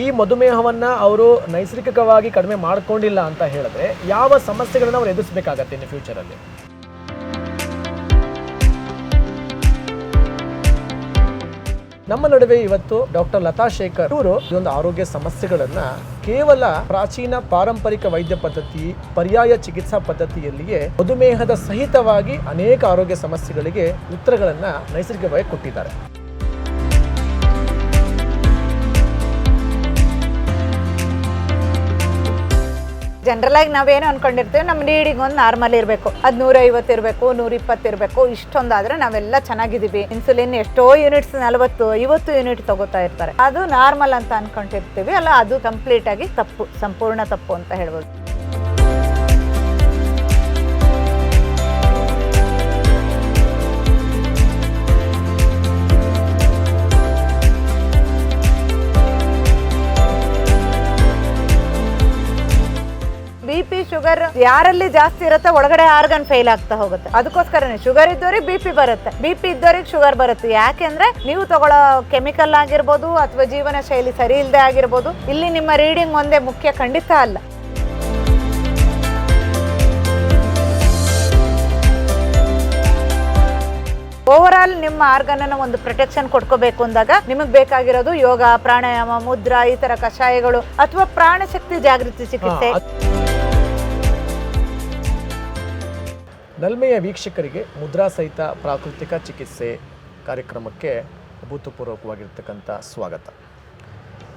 ಈ ಮಧುಮೇಹವನ್ನು ಅವರು ನೈಸರ್ಗಿಕವಾಗಿ ಕಡಿಮೆ ಮಾಡ್ಕೊಂಡಿಲ್ಲ ಅಂತ ಹೇಳಿದ್ರೆ ಯಾವ ಸಮಸ್ಯೆಗಳನ್ನು ಅವ್ರು ಎದುರಿಸಬೇಕಾಗತ್ತೆ ಇನ್ನು ಫ್ಯೂಚರಲ್ಲಿ ನಮ್ಮ ನಡುವೆ ಇವತ್ತು ಡಾಕ್ಟರ್ ಲತಾ ಶೇಖರ್ ಅವರು ಈ ಆರೋಗ್ಯ ಸಮಸ್ಯೆಗಳನ್ನ ಕೇವಲ ಪ್ರಾಚೀನ ಪಾರಂಪರಿಕ ವೈದ್ಯ ಪದ್ಧತಿ, ಪರ್ಯಾಯ ಚಿಕಿತ್ಸಾ ಪದ್ಧತಿಯಲ್ಲಿಯೇ ಮಧುಮೇಹದ ಸಹಿತವಾಗಿ ಅನೇಕ ಆರೋಗ್ಯ ಸಮಸ್ಯೆಗಳಿಗೆ ಉತ್ತರಗಳನ್ನ ನೈಸರ್ಗಿಕವಾಗಿ ಕೊಟ್ಟಿದ್ದಾರೆ. ಜನರಲ್ ಆಗಿ ನಾವೇನು ಅನ್ಕೊಂಡಿರ್ತೀವಿ, ನಮ್ಮ ರೀಡಿಂಗ್ ಒಂದು ನಾರ್ಮಲ್ ಇರಬೇಕು. ಅದು ನೂರ ಐವತ್ತು ಇರಬೇಕು ನೂರ ಇಪ್ಪತ್ತು ಇರಬೇಕು, ಇಷ್ಟೊಂದಾದ್ರೆ ನಾವೆಲ್ಲ ಚೆನ್ನಾಗಿದ್ದೀವಿ. ಇನ್ಸುಲಿನ್ ಎಷ್ಟೋ ಯೂನಿಟ್ಸ್ ನಲವತ್ತು, ಐವತ್ತು ಯೂನಿಟ್ ತಗೋತಾ ಇರ್ತಾರೆ. ಅದು ನಾರ್ಮಲ್ ಅಂತ ಅನ್ಕೊಂಡಿರ್ತೀವಿ, ಅಲ್ಲ ಅದು ಕಂಪ್ಲೀಟ್ ಆಗಿ ತಪ್ಪು, ಸಂಪೂರ್ಣ ತಪ್ಪು ಅಂತ ಹೇಳ್ಬೋದು. ಯಾರಲ್ಲಿ ಜಾಸ್ತಿ ಇರುತ್ತೆ, ಒಳಗಡೆ ಆರ್ಗನ್ ಫೇಲ್ ಆಗ್ತಾ ಹೋಗುತ್ತೆ. ಅದಕ್ಕೋಸ್ಕರನೇ ಶುಗರ್ ಇದ್ದವ್ರಿಗೆ ಬಿ ಪಿ ಬರುತ್ತೆ. ಬಿ ಪಿ ಇದ್ದವ್ರಿಗೆ ಶುಗರ್ ಬರುತ್ತೆ. ಯಾಕೆಂದ್ರೆ ನೀವು ತಗೊಳ್ಳೋ ಕೆಮಿಕಲ್ ಆಗಿರ್ಬೋದು ಅಥವಾ ಜೀವನ ಶೈಲಿ ಸರಿ ಇಲ್ಲದೆ ಆಗಿರ್ಬೋದು, ಇಲ್ಲಿ ನಿಮ್ಮ ರೀಡಿಂಗ್ ಒಂದೇ ಮುಖ್ಯ, ಖಂಡಿತ ಅಲ್ಲ. ಓವರ್ ಆಲ್ ನಿಮ್ಮ ಆರ್ಗನ್ ಅನ್ನ ಒಂದು ಪ್ರೊಟೆಕ್ಷನ್ ಕೊಡ್ಕೋಬೇಕು ಅಂದಾಗ ನಿಮಗೆ ಬೇಕಾಗಿರೋದು ಯೋಗ, ಪ್ರಾಣಾಯಾಮ, ಮುದ್ರಾ, ಈ ತರ ಕಷಾಯಗಳು ಅಥವಾ ಪ್ರಾಣಶಕ್ತಿ ಜಾಗೃತಿ ಚಿಕಿತ್ಸೆ. ನಲ್ಮೆಯ ವೀಕ್ಷಕರಿಗೆ ಮುದ್ರಾ ಸಹಿತ ಪ್ರಾಕೃತಿಕ ಚಿಕಿತ್ಸೆ ಕಾರ್ಯಕ್ರಮಕ್ಕೆ ಅಭೂತಪೂರ್ವಕವಾಗಿರ್ತಕ್ಕಂಥ ಸ್ವಾಗತ.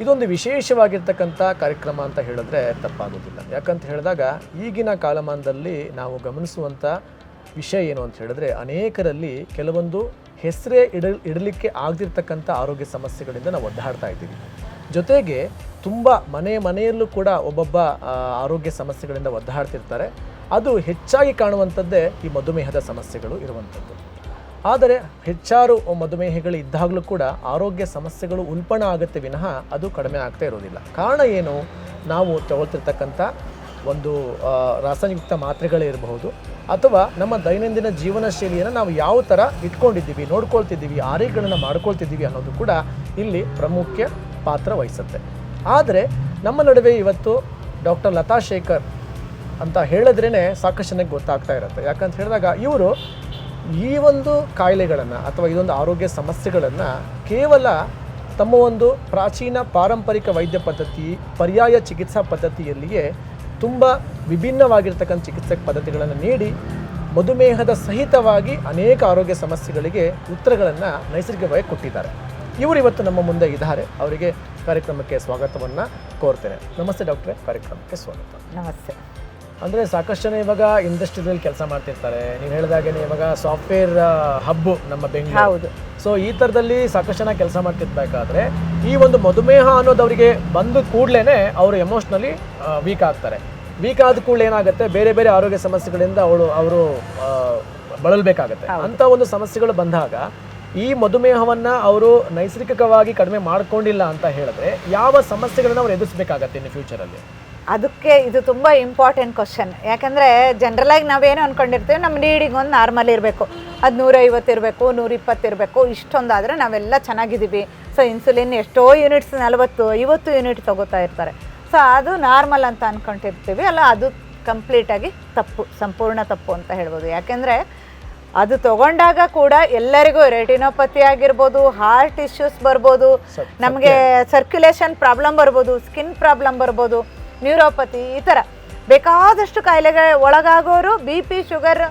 ಇದೊಂದು ವಿಶೇಷವಾಗಿರ್ತಕ್ಕಂಥ ಕಾರ್ಯಕ್ರಮ ಅಂತ ಹೇಳಿದ್ರೆ ತಪ್ಪಾಗೋದಿಲ್ಲ. ಯಾಕಂತ ಹೇಳಿದಾಗ ಈಗಿನ ಕಾಲಮಾನದಲ್ಲಿ ನಾವು ಗಮನಿಸುವಂಥ ವಿಷಯ ಏನು ಅಂತ ಹೇಳಿದ್ರೆ ಅನೇಕರಲ್ಲಿ ಕೆಲವೊಂದು ಹೆಸರೇ ಇಡ, ಇಡಲಿಕ್ಕೆ ಆಗದಿರ್ತಕ್ಕಂಥ ಆರೋಗ್ಯ ಸಮಸ್ಯೆಗಳಿಂದ ನಾವು ಒದ್ದಾಡ್ತಾ ಇದ್ದೀವಿ. ಜೊತೆಗೆ ತುಂಬ ಮನೆ ಮನೆಯಲ್ಲೂ ಕೂಡ ಒಬ್ಬೊಬ್ಬ ಆರೋಗ್ಯ ಸಮಸ್ಯೆಗಳಿಂದ ಒದ್ದಾಡ್ತಿರ್ತಾರೆ. ಅದು ಹೆಚ್ಚಾಗಿ ಕಾಣುವಂಥದ್ದೇ ಈ ಮಧುಮೇಹದ ಸಮಸ್ಯೆಗಳು ಇರುವಂಥದ್ದು. ಆದರೆ ಹೆಚ್ಚಾರು ಮಧುಮೇಹಗಳು ಇದ್ದಾಗಲೂ ಕೂಡ ಆರೋಗ್ಯ ಸಮಸ್ಯೆಗಳು ಉಲ್ಪಣ ಆಗುತ್ತೆ ವಿನಃ ಅದು ಕಡಿಮೆ ಆಗ್ತಾ ಇರೋದಿಲ್ಲ. ಕಾರಣ ಏನು? ನಾವು ತಗೊಳ್ತಿರ್ತಕ್ಕಂಥ ಒಂದು ರಾಸಾಯನಿಕ ಮಾತ್ರೆಗಳೇ ಇರಬಹುದು, ಅಥವಾ ನಮ್ಮ ದೈನಂದಿನ ಜೀವನ ಶೈಲಿಯನ್ನು ನಾವು ಯಾವ ಥರ ಇಟ್ಕೊಂಡಿದ್ದೀವಿ, ನೋಡ್ಕೊಳ್ತಿದ್ದೀವಿ, ಆರೈಕೆಗಳನ್ನು ಮಾಡ್ಕೊಳ್ತಿದ್ದೀವಿ ಅನ್ನೋದು ಕೂಡ ಇಲ್ಲಿ ಪ್ರಮುಖ ಪಾತ್ರ ವಹಿಸುತ್ತೆ. ಆದರೆ ನಮ್ಮ ನಡುವೆ ಇವತ್ತು ಡಾಕ್ಟರ್ ಲತಾ ಶೇಖರ್ ಅಂತ ಹೇಳಿದ್ರೇ ಸಾಕಷ್ಟು ಜನಕ್ಕೆ ಗೊತ್ತಾಗ್ತಾ ಇರುತ್ತೆ. ಯಾಕಂತ ಹೇಳಿದಾಗ ಇವರು ಈ ಒಂದು ಕಾಯಿಲೆಗಳನ್ನು ಅಥವಾ ಇದೊಂದು ಆರೋಗ್ಯ ಸಮಸ್ಯೆಗಳನ್ನು ಕೇವಲ ತಮ್ಮ ಒಂದು ಪ್ರಾಚೀನ ಪಾರಂಪರಿಕ ವೈದ್ಯ ಪದ್ಧತಿ, ಪರ್ಯಾಯ ಚಿಕಿತ್ಸಾ ಪದ್ಧತಿಯಲ್ಲಿಯೇ ತುಂಬ ವಿಭಿನ್ನವಾಗಿರ್ತಕ್ಕಂಥ ಚಿಕಿತ್ಸೆ ಪದ್ಧತಿಗಳನ್ನು ನೀಡಿ ಮಧುಮೇಹದ ಸಹಿತವಾಗಿ ಅನೇಕ ಆರೋಗ್ಯ ಸಮಸ್ಯೆಗಳಿಗೆ ಉತ್ತರಗಳನ್ನು ನೈಸರ್ಗಿಕವಾಗಿ ಕೊಟ್ಟಿದ್ದಾರೆ. ಇವರು ಇವತ್ತು ನಮ್ಮ ಮುಂದೆ ಇದ್ದಾರೆ. ಅವರಿಗೆ ಕಾರ್ಯಕ್ರಮಕ್ಕೆ ಸ್ವಾಗತವನ್ನು ಕೋರ್ತೇನೆ. ನಮಸ್ತೆ ಡಾಕ್ಟ್ರೆ. ಕಾರ್ಯಕ್ರಮಕ್ಕೆ ಸ್ವಾಗತ. ನಮಸ್ತೆ. ಅಂದರೆ ಸಾಕಷ್ಟು ಜನ ಇವಾಗ ಇಂಡಸ್ಟ್ರಿಯಲ್ಲಿ ಕೆಲಸ ಮಾಡ್ತಿರ್ತಾರೆ. ನೀವು ಹೇಳಿದಾಗೆ ಇವಾಗ ಸಾಫ್ಟ್ವೇರ್ ಹಬ್ಬು ನಮ್ಮ ಬೆಂಗಳೂರು. ಹೌದು. ಸೊ ಈ ಥರದಲ್ಲಿ ಸಾಕಷ್ಟು ಜನ ಕೆಲಸ ಮಾಡ್ತಿರ್ಬೇಕಾದ್ರೆ ಈ ಒಂದು ಮಧುಮೇಹ ಅನ್ನೋದು ಅವರಿಗೆ ಬಂದ ಕೂಡಲೇ ಅವರು ಎಮೋಷ್ನಲಿ ವೀಕ್ ಆಗ್ತಾರೆ. ವೀಕ್ ಆದ ಕೂಡಲೇ ಏನಾಗುತ್ತೆ? ಬೇರೆ ಬೇರೆ ಆರೋಗ್ಯ ಸಮಸ್ಯೆಗಳಿಂದ ಅವಳು ಅವರು ಬಳಲ್ಬೇಕಾಗತ್ತೆ. ಅಂಥ ಒಂದು ಸಮಸ್ಯೆಗಳು ಬಂದಾಗ ಈ ಮಧುಮೇಹವನ್ನು ಅವರು ನೈಸರ್ಗಿಕವಾಗಿ ಕಡಿಮೆ ಮಾಡ್ಕೊಂಡಿಲ್ಲ ಅಂತ ಹೇಳಿದ್ರೆ ಯಾವ ಸಮಸ್ಯೆಗಳನ್ನ ಅವ್ರು ಎದುರಿಸಬೇಕಾಗತ್ತೆ ಇನ್ನು ಫ್ಯೂಚರಲ್ಲಿ ಅದಕ್ಕೆ ಇದು ತುಂಬ ಇಂಪಾರ್ಟೆಂಟ್ ಕ್ವಶನ್ ಯಾಕಂದರೆ ಜನ್ರಲಾಗಿ ನಾವೇನು ಅನ್ಕೊಂಡಿರ್ತೀವಿ ನಮ್ಮ ನೀಡಿಗೆ ಒಂದು ನಾರ್ಮಲ್ ಇರಬೇಕು. ಅದು ನೂರೈವತ್ತು ಇರಬೇಕು ನೂರ ಇಪ್ಪತ್ತು ಇರಬೇಕು ಇಷ್ಟೊಂದಾದರೆ ನಾವೆಲ್ಲ ಚೆನ್ನಾಗಿದ್ದೀವಿ. ಸೊ ಇನ್ಸುಲಿನ್ ಎಷ್ಟೋ ಯೂನಿಟ್ಸ್ ನಲವತ್ತು ಐವತ್ತು ಯೂನಿಟ್ ತಗೋತಾ ಇರ್ತಾರೆ. ಸೊ ಅದು ನಾರ್ಮಲ್ ಅಂತ ಅಂದ್ಕೊಂಡಿರ್ತೀವಿ ಅಲ್ಲ ಅದು ಕಂಪ್ಲೀಟಾಗಿ ತಪ್ಪು ಸಂಪೂರ್ಣ ತಪ್ಪು ಅಂತ ಹೇಳ್ಬೋದು. ಯಾಕೆಂದರೆ ಅದು ತಗೊಂಡಾಗ ಕೂಡ ಎಲ್ಲರಿಗೂ ರೆಟಿನೋಪತಿ ಆಗಿರ್ಬೋದು ಹಾರ್ಟ್ ಇಶ್ಯೂಸ್ ಬರ್ಬೋದು ನಮಗೆ ಸರ್ಕ್ಯುಲೇಷನ್ ಪ್ರಾಬ್ಲಮ್ ಬರ್ಬೋದು ಸ್ಕಿನ್ ಪ್ರಾಬ್ಲಮ್ ಬರ್ಬೋದು. ನ್ಯೂರೋಪತಿ ಈ ಥರ ಬೇಕಾದಷ್ಟು ಕಾಯಿಲೆಗೆ ಒಳಗಾಗೋರು ಬಿ ಪಿ ಶುಗರ್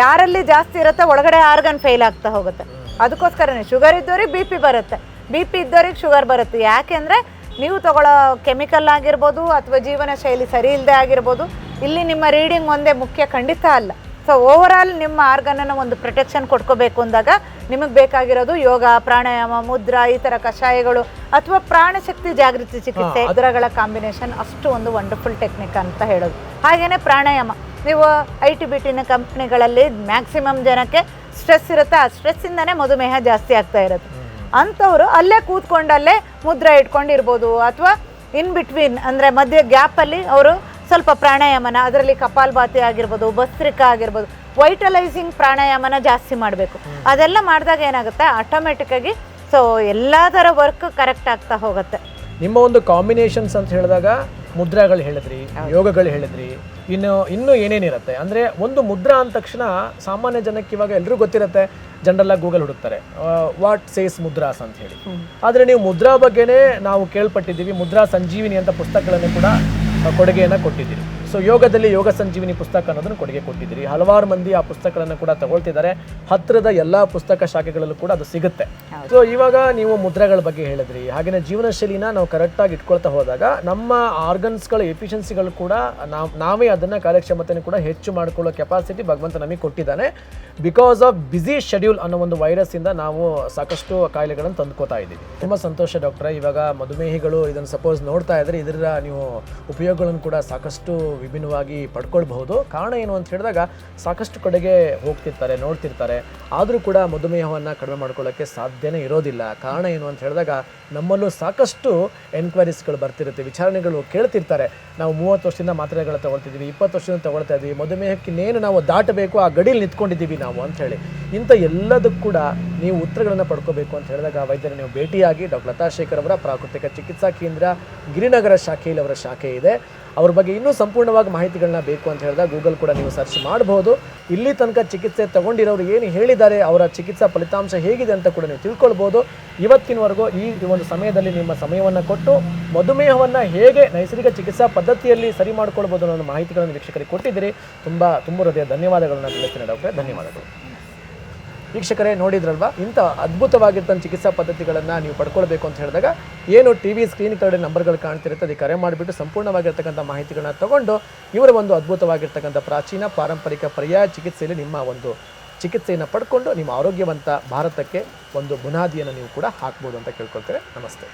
ಯಾರಲ್ಲಿ ಜಾಸ್ತಿ ಇರುತ್ತೆ, ಒಳಗಡೆ ಆರ್ಗನ್ ಫೇಲ್ ಆಗ್ತಾ ಹೋಗುತ್ತೆ. ಅದಕ್ಕೋಸ್ಕರನೇ ಶುಗರ್ ಇದ್ದವ್ರಿಗೆ ಬಿ ಪಿ ಬರುತ್ತೆ. ಬಿ ಪಿ ಇದ್ದವ್ರಿಗೆ ಶುಗರ್ ಬರುತ್ತೆ. ಯಾಕೆಂದರೆ ನೀವು ತಗೊಳ್ಳೋ ಕೆಮಿಕಲ್ ಆಗಿರ್ಬೋದು ಅಥವಾ ಜೀವನ ಶೈಲಿ ಸರಿ ಇಲ್ಲದೆ ಆಗಿರ್ಬೋದು, ಇಲ್ಲಿ ನಿಮ್ಮ ರೀಡಿಂಗ್ ಒಂದೇ ಮುಖ್ಯ, ಖಂಡಿತ ಅಲ್ಲ. ಸೊ ಓವರ್ ಆಲ್ ನಿಮ್ಮ ಆರ್ಗನನ್ನು ಒಂದು ಪ್ರೊಟೆಕ್ಷನ್ ಕೊಡ್ಕೋಬೇಕು ಅಂದಾಗ ನಿಮಗೆ ಬೇಕಾಗಿರೋದು ಯೋಗ ಪ್ರಾಣಾಯಾಮ ಮುದ್ರಾ ಈ ಥರ ಕಷಾಯಗಳು ಅಥವಾ ಪ್ರಾಣಶಕ್ತಿ ಜಾಗೃತಿ ಚಿಕಿತ್ಸೆ ಇದರಗಳ ಕಾಂಬಿನೇಷನ್ ಅಷ್ಟು ಒಂದು ವಂಡರ್ಫುಲ್ ಟೆಕ್ನಿಕ್ ಅಂತ ಹೇಳೋದು. ಹಾಗೆಯೇ ಪ್ರಾಣಾಯಾಮ. ನೀವು ಐ ಟಿ ಬಿ ಟಿನ ಕಂಪ್ನಿಗಳಲ್ಲಿ ಮ್ಯಾಕ್ಸಿಮಮ್ ಜನಕ್ಕೆ ಸ್ಟ್ರೆಸ್ ಇರುತ್ತೆ. ಆ ಸ್ಟ್ರೆಸ್ಸಿಂದನೇ ಮಧುಮೇಹ ಜಾಸ್ತಿ ಆಗ್ತಾ ಇರುತ್ತೆ. ಅಂಥವ್ರು ಅಲ್ಲೇ ಕೂತ್ಕೊಂಡಲ್ಲೇ ಮುದ್ರ ಇಟ್ಕೊಂಡಿರ್ಬೋದು ಅಥವಾ ಇನ್ ಬಿಟ್ವೀನ್ ಅಂದರೆ ಮಧ್ಯೆ ಗ್ಯಾಪಲ್ಲಿ ಅವರು ಸ್ವಲ್ಪ ಪ್ರಾಣಾಯಾಮನ ಅದರಲ್ಲಿ ಕಪಾಲ್ಭಾತಿ ಆಗಿರ್ಬೋದು ಭಸ್ತ್ರಿಕ ಆಗಿರ್ಬೋದು ವೈಟಲೈಸಿಂಗ್ ಪ್ರಾಣಾಯಾಮನ ಜಾಸ್ತಿ ಮಾಡಬೇಕು. ಅದೆಲ್ಲ ಮಾಡಿದಾಗ ಏನಾಗುತ್ತೆ? ಆಟೋಮೆಟಿಕ್ಕಾಗಿ ಸೊ ಎಲ್ಲ ಥರ ವರ್ಕ್ ಕರೆಕ್ಟ್ ಆಗ್ತಾ ಹೋಗುತ್ತೆ. ನಿಮ್ಮ ಒಂದು ಕಾಂಬಿನೇಷನ್ಸ್ ಅಂತ ಹೇಳಿದಾಗ ಮುದ್ರಾಗಳು ಹೇಳಿದ್ರಿ ಯೋಗಗಳು ಹೇಳಿದ್ರಿ ಇನ್ನು ಇನ್ನೂ ಏನೇನಿರುತ್ತೆ? ಅಂದರೆ ಒಂದು ಮುದ್ರಾ ಅಂದ ತಕ್ಷಣ ಸಾಮಾನ್ಯ ಜನಕ್ಕೆ ಇವಾಗ ಎಲ್ಲರೂ ಗೊತ್ತಿರುತ್ತೆ ಜನರಲ್ ಆಗಿ ಗೂಗಲ್ ಹುಡುಕ್ತಾರೆ ವಾಟ್ ಸೇಸ್ ಮುದ್ರಾಸ್ ಅಂತ ಹೇಳಿ. ಆದರೆ ನೀವು ಮುದ್ರಾ ಬಗ್ಗೆನೇ ನಾವು ಕೇಳ್ಪಟ್ಟಿದ್ದೀವಿ ಮುದ್ರಾ ಸಂಜೀವಿನಿ ಅಂತ ಪುಸ್ತಕಗಳನ್ನು ಕೂಡ ಕೊಡುಗೆಯನ್ನು ಕೊಟ್ಟಿದ್ದೀರಿ. ಸೊ ಯೋಗದಲ್ಲಿ ಯೋಗ ಸಂಜೀವಿನಿ ಪುಸ್ತಕ ಅನ್ನೋದನ್ನು ಕೊಡುಗೆ ಕೊಟ್ಟಿದ್ದೀರಿ ಹಲವಾರು ಮಂದಿ ಆ ಪುಸ್ತಕಗಳನ್ನು ಕೂಡ ತಗೊಳ್ತಿದ್ದಾರೆ ಹತ್ತಿರದ ಎಲ್ಲ ಪುಸ್ತಕ ಶಾಖೆಗಳಲ್ಲೂ ಕೂಡ ಅದು ಸಿಗುತ್ತೆ ಸೊ ಇವಾಗ ನೀವು ಮುದ್ರೆಗಳ ಬಗ್ಗೆ ಹೇಳಿದ್ರಿ ಹಾಗೆಯೇ ಜೀವನ ಶೈಲಿನ ನಾವು ಕರೆಕ್ಟಾಗಿ ಇಟ್ಕೊಳ್ತಾ ಹೋದಾಗ ನಮ್ಮ ಆರ್ಗನ್ಸ್ಗಳ ಎಫಿಷಿಯನ್ಸಿಗಳು ಕೂಡ ನಾವು ನಾವೇ ಅದನ್ನು ಕಾರ್ಯಕ್ಷಮತೆಯನ್ನು ಕೂಡ ಹೆಚ್ಚು ಮಾಡಿಕೊಳ್ಳೋ ಕೆಪಾಸಿಟಿ ಭಗವಂತ ನಮಗೆ ಕೊಟ್ಟಿದ್ದಾನೆ ಬಿಕಾಸ್ ಆಫ್ ಬ್ಯುಸಿ ಶೆಡ್ಯೂಲ್ ಅನ್ನೋ ಒಂದು ವೈರಸ್ ಇಂದ ನಾವು ಸಾಕಷ್ಟು ಕಾಯಿಲೆಗಳನ್ನು ತಂದುಕೊತಾ ಇದ್ದೀವಿ ತುಂಬ ಸಂತೋಷ ಡಾಕ್ಟ್ರೆ ಇವಾಗ ಮಧುಮೇಹಿಗಳು ಇದನ್ನು ಸಪೋಸ್ ನೋಡ್ತಾ ಇದ್ರೆ ಇದರ ನೀವು ಉಪಯೋಗಗಳನ್ನು ಕೂಡ ಸಾಕಷ್ಟು ವಿಭಿನ್ನವಾಗಿ ಪಡ್ಕೊಳ್ಬಹುದು. ಕಾರಣ ಏನು ಅಂತ ಹೇಳಿದಾಗ ಸಾಕಷ್ಟು ಕಡೆಗೆ ಹೋಗ್ತಿರ್ತಾರೆ, ನೋಡ್ತಿರ್ತಾರೆ. ಆದರೂ ಕೂಡ ಮಧುಮೇಹವನ್ನು ಕಡಿಮೆ ಮಾಡ್ಕೊಳ್ಳೋಕ್ಕೆ ಸಾಧ್ಯನೇ ಇರೋದಿಲ್ಲ. ಕಾರಣ ಏನು ಅಂತ ಹೇಳಿದಾಗ ನಮ್ಮಲ್ಲೂ ಸಾಕಷ್ಟು ಎನ್ಕ್ವೈರೀಸ್ಗಳು ಬರ್ತಿರುತ್ತೆ, ವಿಚಾರಣೆಗಳು ಕೇಳ್ತಿರ್ತಾರೆ. ನಾವು ಮೂವತ್ತು ವರ್ಷದಿಂದ ಮಾತ್ರೆಗಳು ತಗೊಳ್ತಿದ್ದೀವಿ, ಇಪ್ಪತ್ತು ವರ್ಷದಿಂದ ತಗೊಳ್ತಾ ಇದ್ದೀವಿ ಮಧುಮೇಹಕ್ಕೆ ಇನ್ನೇನು ನಾವು ದಾಟಬೇಕು, ಆ ಗಡಿಯಲ್ಲಿ ನಿಂತ್ಕೊಂಡಿದ್ದೀವಿ ನಾವು ಅಂಥೇಳಿ ಇಂಥ ಎಲ್ಲದಕ್ಕೂ ಕೂಡ ನೀವು ಉತ್ತರಗಳನ್ನು ಪಡ್ಕೋಬೇಕು ಅಂತ ಹೇಳಿದಾಗ ವೈದ್ಯರ ನೀವು ಭೇಟಿಯಾಗಿ ಡಾಕ್ಟರ್ ಲತಾ ಶೇಖರ್ ಅವರ ಪ್ರಾಕೃತಿಕ ಚಿಕಿತ್ಸಾ ಕೇಂದ್ರ ಗಿರಿನಗರ ಶಾಖೆಯಲ್ಲಿ ಅವರ ಶಾಖೆ ಇದೆ. ಅವ್ರ ಬಗ್ಗೆ ಇನ್ನೂ ಸಂಪೂರ್ಣವಾಗಿ ಮಾಹಿತಿಗಳನ್ನ ಬೇಕು ಅಂತ ಹೇಳಿದಾಗ ಗೂಗಲ್ ಕೂಡ ನೀವು ಸರ್ಚ್ ಮಾಡಬಹುದು ಇಲ್ಲಿ ತನಕ ಚಿಕಿತ್ಸೆ ತಗೊಂಡಿರೋರು ಏನು ಹೇಳಿದ್ದಾರೆ, ಅವರ ಚಿಕಿತ್ಸಾ ಫಲಿತಾಂಶ ಹೇಗಿದೆ ಅಂತ ಕೂಡ ನೀವು ತಿಳ್ಕೊಳ್ಬೋದು. ಇವತ್ತಿನವರೆಗೂ ಈ ಒಂದು ಸಮಯದಲ್ಲಿ ನಿಮ್ಮ ಸಮಯವನ್ನು ಕೊಟ್ಟು ಮಧುಮೇಹವನ್ನು ಹೇಗೆ ನೈಸರ್ಗಿಕ ಚಿಕಿತ್ಸಾ ಪದ್ಧತಿಯಲ್ಲಿ ಸರಿ ಮಾಡ್ಕೊಳ್ಬೋದು ಅನ್ನೋ ಮಾಹಿತಿಗಳನ್ನು ವೀಕ್ಷಕರಿಗೆ ಕೊಟ್ಟಿದ್ದೀರಿ. ತುಂಬ ತುಂಬ ಹೃದಯ ಧನ್ಯವಾದಗಳನ್ನು ತಿಳಿಸ್ತೀನಿ ಡಾಕ್ಟ್ರೆ. ಧನ್ಯವಾದಗಳು. ವೀಕ್ಷಕರೇ ನೋಡಿದ್ರಲ್ವಾ? ಇಂಥ ಅದ್ಭುತವಾಗಿರ್ತಂಥ ಚಿಕಿತ್ಸಾ ಪದ್ಧತಿಗಳನ್ನು ನೀವು ಪಡ್ಕೊಳ್ಬೇಕು ಅಂತ ಹೇಳಿದಾಗ ಏನು ಟಿ ವಿ ಸ್ಕ್ರೀನ್ ಕಡೆ ನಂಬರ್ಗಳು ಕಾಣ್ತಿರುತ್ತೆ, ಅದಕ್ಕೆ ಕರೆ ಮಾಡಿಬಿಟ್ಟು ಸಂಪೂರ್ಣವಾಗಿರ್ತಕ್ಕಂಥ ಮಾಹಿತಿಗಳನ್ನ ತಗೊಂಡು ಇವರ ಒಂದು ಅದ್ಭುತವಾಗಿರ್ತಕ್ಕಂಥ ಪ್ರಾಚೀನ ಪಾರಂಪರಿಕ ಪರ್ಯಾಯ ಚಿಕಿತ್ಸೆಯಲ್ಲಿ ನಿಮ್ಮ ಒಂದು ಚಿಕಿತ್ಸೆಯನ್ನು ಪಡ್ಕೊಂಡು ನಿಮ್ಮ ಆರೋಗ್ಯವಂತ ಭಾರತಕ್ಕೆ ಒಂದು ಬುನಾದಿಯನ್ನು ನೀವು ಕೂಡ ಹಾಕ್ಬೋದು ಅಂತ ಕೇಳ್ಕೊಳ್ತೇವೆ. ನಮಸ್ತೆ.